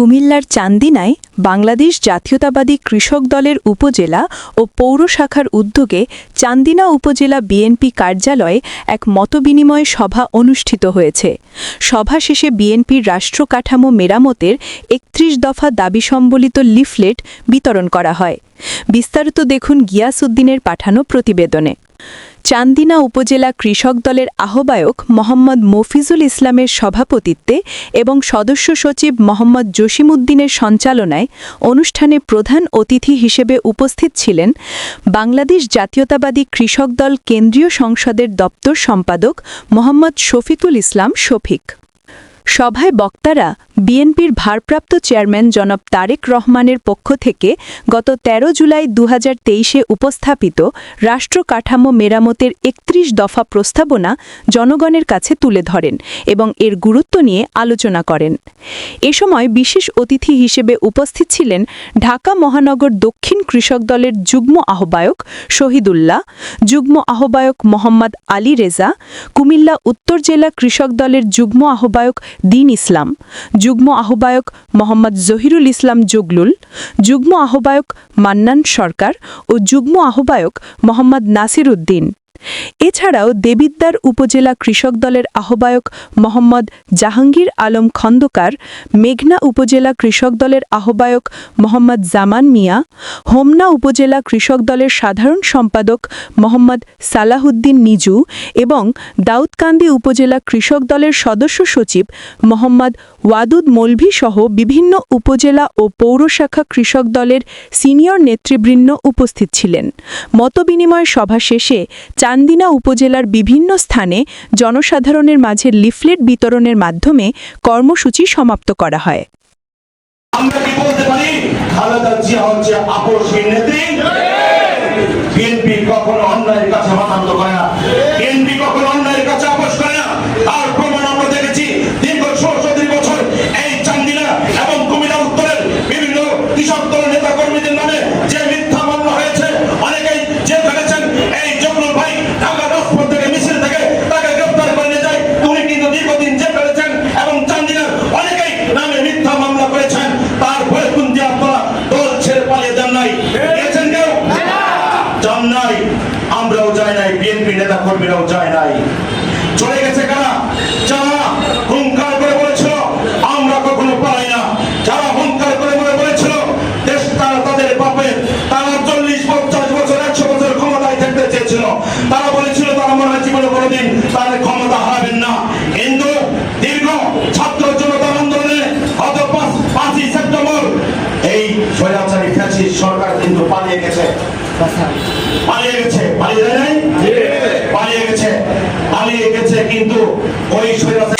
কুমিল্লার চান্দিনায় বাংলাদেশ জাতীয়তাবাদী কৃষক দলের উপজেলা ও পৌর শাখার উদ্যোগে চান্দিনা উপজেলা বিএনপি কার্যালয়ে এক মতবিনিময় সভা অনুষ্ঠিত হয়েছে। সভা শেষে বিএনপির রাষ্ট্রকাঠামো মেরামতের একত্রিশ দফা দাবি সম্বলিত লিফলেট বিতরণ করা হয়। বিস্তারিত দেখুন গিয়াস উদ্দিনের পাঠানো প্রতিবেদনে। চান্দিনা উপজেলা কৃষক দলের আহ্বায়ক মোহাম্মদ মফিজুল ইসলামের সভাপতিত্বে এবং সদস্য সচিব মোহাম্মদ জসিমউদ্দিনের সঞ্চালনায় অনুষ্ঠানে প্রধান অতিথি হিসেবে উপস্থিত ছিলেন বাংলাদেশ জাতীয়তাবাদী কৃষক দল কেন্দ্রীয় সংসদের দপ্তর সম্পাদক মোহাম্মদ শফিকুল ইসলাম শফিক। সভায় বক্তারা বিএনপির ভারপ্রাপ্ত চেয়ারম্যান জনাব তারেক রহমানের পক্ষ থেকে গত ১৩ জুলাই দু তেইশে উপস্থাপিত রাষ্ট্র কাঠামো মেরামতের একত্রিশ দফা প্রস্তাবনা জনগণের কাছে তুলে ধরেন এবং এর গুরুত্ব নিয়ে আলোচনা করেন। এ সময় বিশেষ অতিথি হিসেবে উপস্থিত ছিলেন ঢাকা মহানগর দক্ষিণ কৃষক দলের যুগ্ম আহ্বায়ক শহীদুল্লাহ, যুগ্ম আহ্বায়ক মোহাম্মদ আলী রেজা, কুমিল্লা উত্তর জেলা কৃষক দলের যুগ্ম আহ্বায়ক দিন ইসলাম, যুগ্ম আহ্বায়ক মোহাম্মদ জহিরুল ইসলাম জুগলুল, যুগ্ম আহ্বায়ক মান্নান সরকার ও যুগ্ম আহ্বায়ক মোহাম্মদ নাসির উদ্দিন। এছাড়াও দেবিদ্দার উপজেলা কৃষক দলের আহ্বায়ক মোহাম্মদ জাহাঙ্গীর আলম খন্দকার, মেঘনা উপজেলা কৃষক দলের আহ্বায়ক মোহাম্মদ জামান মিয়া, হোমনা উপজেলা কৃষক দলের সাধারণ সম্পাদক মোহাম্মদ সালাহুদ্দিন নিজু এবং দাউদকান্দি উপজেলা কৃষক দলের সদস্য সচিব মোহাম্মদ ওয়াদুদ মলভি সহ বিভিন্ন উপজেলা ও পৌরশাখা কৃষক দলের সিনিয়র নেতৃবৃন্দ উপস্থিত ছিলেন। মতবিনিময় সভা শেষে চান্দিনা উপজেলার বিভিন্ন স্থানে জনসাধারণের মাঝে লিফলেট বিতরণের মাধ্যমে কর্মসূচি সমাপ্ত করা হয়। আমরা কি বলতে পারি? খালেদা জিয়া হচ্ছে আপসহীন নেত্রী। বিএনপি কখনো অন্যায়ের কাছে মাথান্ত করে নেতা কর্মীরাও যায় নাই। চলে গেছে কারা? যারা হুঙ্কার করে বলেছিল, আমরা কখনো পালাই না। যারা হুঙ্কার করে বলে বলেছিল, দেশ তারা তাদের বাপের তারা চল্লিশ, পঞ্চাশ বছর, একশো বছর ক্ষমতায় থাকতে চেয়েছিল। তারা বলেছিল, তারা মনে হয় জীবনে কোনোদিন তাদের ক্ষমতা হারাবেন না। কিন্তু দীর্ঘ ছাত্র জনতা আন্দোলনে গত পাঁচ, পাঁচই সেপ্টেম্বর এই স্বৈরাচারী ফ্যাসিস্ট সরকার কিন্তু পালিয়ে গেছে। পালিয়ে গেছে পালিয়ে যায় নাই? পালিয়ে গেছে। পালিয়ে গেছে কিন্তু ওই স্বৈরাচারী